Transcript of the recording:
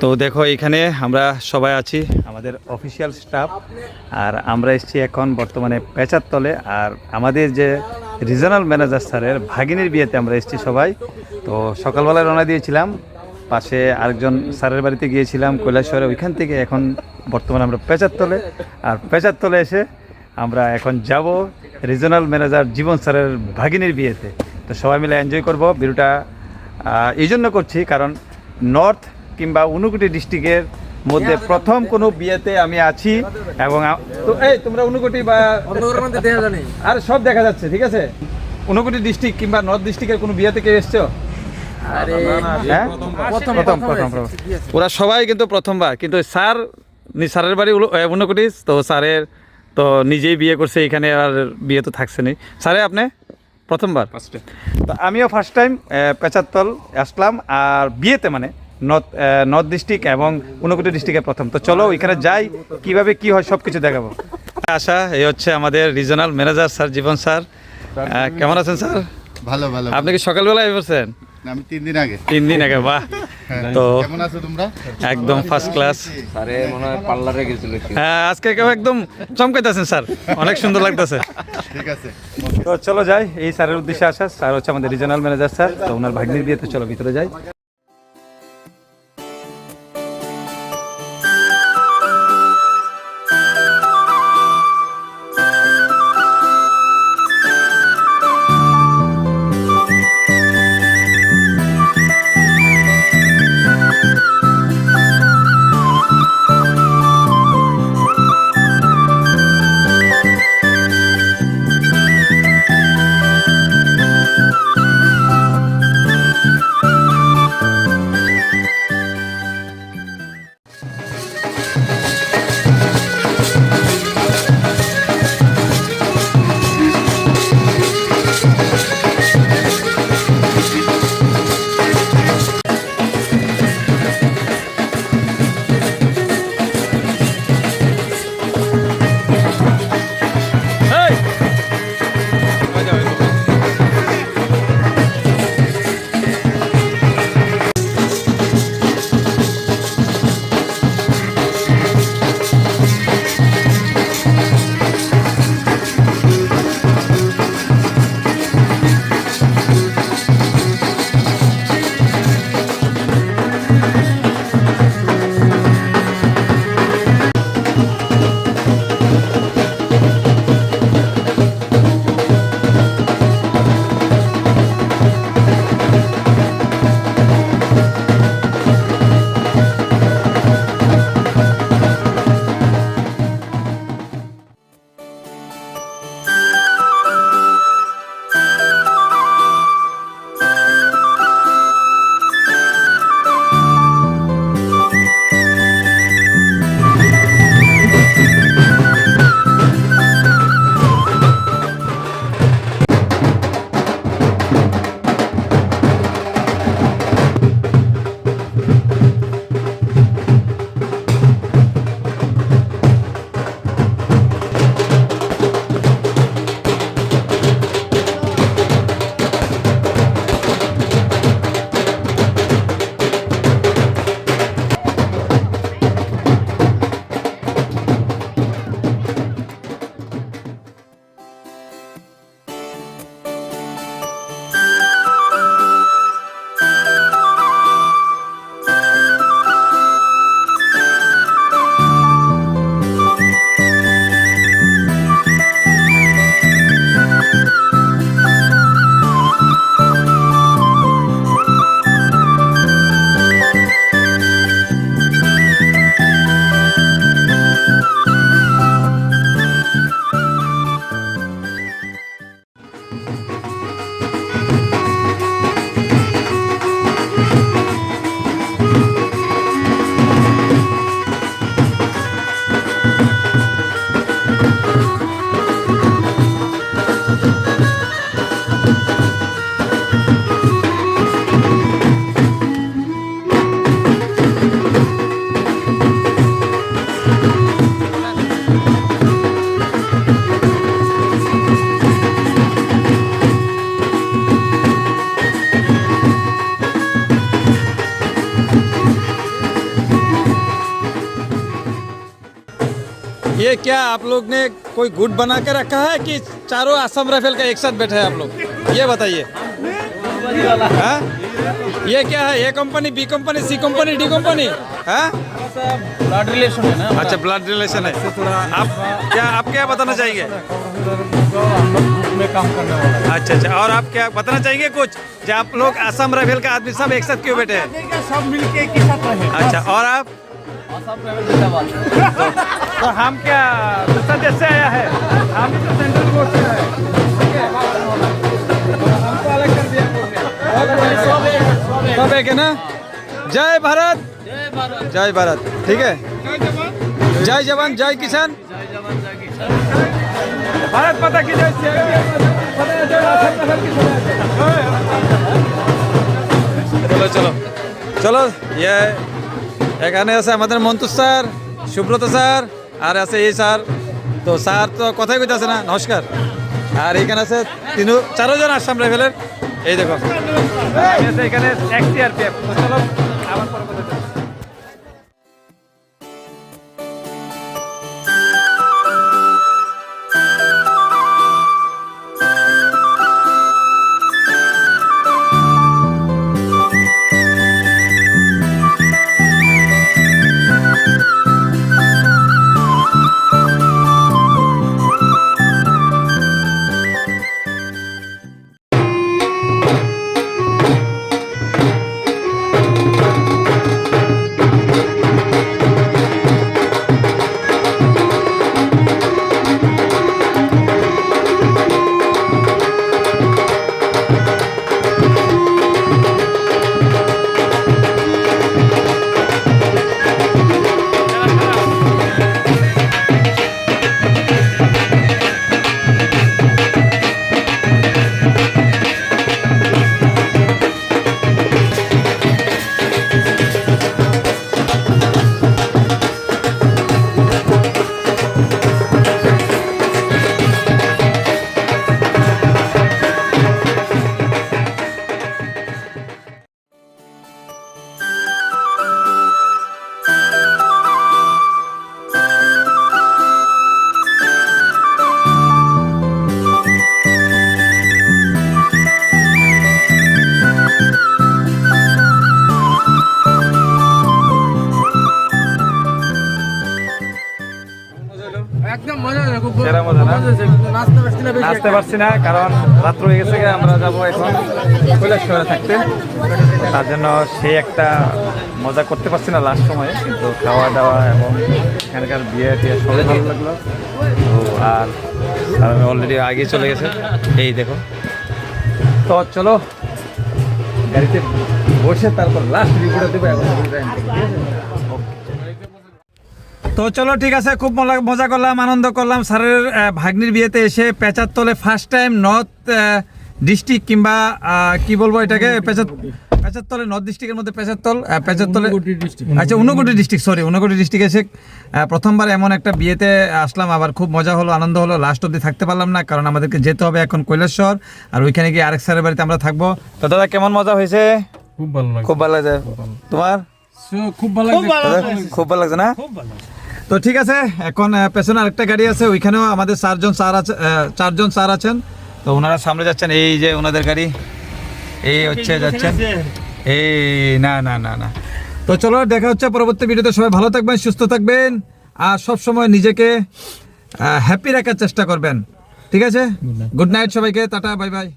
তো দেখো, এখানে আমরা সবাই আছি, আমাদের অফিসিয়াল স্টাফ আর আমরা এসেছি এখন বর্তমানে পেঁচার তলে। আর আমাদের যে রিজনাল ম্যানেজার স্যারের ভাগিনীর বিয়েতে আমরা এসেছি সবাই। তো সকালবেলায় রওনা দিয়েছিলাম, পাশে আরেকজন স্যারের বাড়িতে গিয়েছিলাম, কৈলাসহরে। ওইখান থেকে এখন বর্তমানে আমরা পেঁচার তলে। আর পেঁচার তলে এসে আমরা এখন যাব রিজনাল ম্যানেজার জীবন স্যারের ভাগিনীর বিয়েতে। তো সবাই মিলে এনজয় করব, ভিডিওটা এই জন্য করছি। কারণ নর্থ কিংবা উনকুটি ডিস্ট্রিক্টের মধ্যে প্রথম কোনো বিয়েতে আমি আছি এবং তো এই তোমরা উনকুটি বা আর সব দেখা যাচ্ছে ঠিক আছে? উনকুটি ডিস্ট্রিক্ট কিংবা নর্থ ডিস্ট্রিক্টের কোনো বিয়েতে কেউ এসছো? আরে হ্যাঁ? প্রথম প্রথম প্রথম প্রথম ওরা সবাই কিন্তু প্রথমবার কিন্তু স্যার নি- স্যারের বাড়ি এ, তো স্যারের তো নিজেই বিয়ে করছে এখানে আর বিয়ে তো থাকছে না। স্যারে আপনি? প্রথমবার? ফার্স্ট তো আমিও ফার্স্ট টাইম পেচারতল আসলাম আর বিয়েতে মানে নর্থ নর্থ ডিস্ট্রিক্ট এবং ঊনকোটি ডিস্ট্রিক্টের প্রথম। তো চলো ওইখানে যাই কীভাবে কি হয় সব কিছু দেখাবো। আশা এই হচ্ছে আমাদের regional manager sir Jiban sir. কেমন আছেন স্যার? ভালো ভালো। আপনি কি সকালবেলায় বলছেন আমি তিন দিন আগে। তিন দিন আগে বাহ। তো কেমন আছো তোমরা? একদম ফার্স্ট ক্লাস আরে মনে হয় পার্লারে গেছিল হ্যাঁ আজকে কেউ একদম চমকাইতেছেন স্যার। অনেক সুন্দর লাগতেছে। ঠিক আছে। তো চলো যাই এই স্যারের উদ্দেশ্যে আসা। স্যার হচ্ছে আমাদের রিজনাল ম্যানেজার স্যার। তো ওনার ভাগ্নির বিয়েতে চলো ভিতরে যাই। ये क्या आप लोग ने कोई गुट बना के रखा है कि चारों असम राइफल का एक साथ बैठे हैं आप लोग? ये बताइए। हाँ? ये क्या है? A company B company C company D company हाँ? ब्लड रिलेशन है ना अच्छा ब्लड रिलेशन है। आप क्या आप क्या बताना चाहेंगे? में काम करने वाला अच्छा अच्छा और आप क्या बताना चाहेंगे कुछ? आप लोग असम राइफल का आदमी सब एक साथ क्यों बैठे हैं? सब मिलके एक साथ रहे। अच्छा और आप? तो हम क्या दूसरा देश से आया है? हम भी तो सेंट्रल बोर्ड से आए। ठीक है? तो हमको अलग कर दिया सब एक है ना? जय भारत। जय भारत। ठीक है? जय जवान। जय किसान। भारत माता की जय। जय चलो असम राइफल এখানে আছে আমাদের মন্তু স্যার, সুব্রত স্যার, আর আছে এই স্যার। তো স্যার তো কথাই কইতে আছে না, নমস্কার। আর এখানে আছে তিন, চারোজন আসাম রাইফেলের। এই দেখো। এখানে চলো সেরা মজা না? নাচতে পারছি না আসতে পারছি না কারণ রাত্র হয়ে গেছে আমরা যাব এখন কৈলাসহরে থাকতে। তার জন্য সেই একটা মজা করতে পারছি না লাস্ট সময়ে কিন্তু খাওয়া দাওয়া এবং এখানকার বিয়ে টিয়ে সবই ভালো লাগল। তো আর আর আমি অলরেডি আগে চলে গেছে। এই দেখো। তো চলো গাড়িতে বসে তারপর লাস্ট রিপোর্টে দেবো এখন তো চলো ঠিক আছে খুব মজা- করলাম আনন্দ করলাম। স্যারের ভাগ্নির বিয়েতে এসে পেঁচার তলে ফার্স্ট টাইম নর্থ ডিস্ট্রিক্ট কিংবা কি বলব এটাকে? পেঁচার পেঁচার নর্থ ডিস্ট্রিক্টের মধ্যে পেঁচার তল আহ, পেঁচার তলে আচ্ছা Unakoti district sorry Unakoti district এসে প্রথমবার এমন একটা বিয়েতে আসলাম আবার খুব মজা হলো আনন্দ হলো লাস্ট অব্দি থাকতে পারলাম না কারণ আমাদেরকে যেতে হবে এখন কৈলাসহর আর ওইখানে গিয়ে আরেক স্যারের বাড়িতে আমরা থাকব। তো দাদা কেমন মজা হয়েছে? খুব ভালো লাগে খুব ভালো লাগছে। তোমার? খুব ভালো খুব ভালো লাগছে। না? তো ঠিক আছে এখন পেছনে আরেকটা গাড়ি আছে ওইখানেও আমাদের চারজন স্যার আছে চারজন স্যার আছেন। তো ওনারা সামনে যাচ্ছেন এই যে ওনাদের গাড়ি এই হচ্ছে যাচ্ছেন। এই না না না না। তো চলো দেখা হচ্ছে পরবর্তী ভিডিওতে। সবাই ভালো থাকবেন সুস্থ থাকবেন আর সব সময় নিজেকে হ্যাপি রাখার চেষ্টা করবেন। ঠিক আছে? গুড নাইট সবাইকে টাটা বাই বাই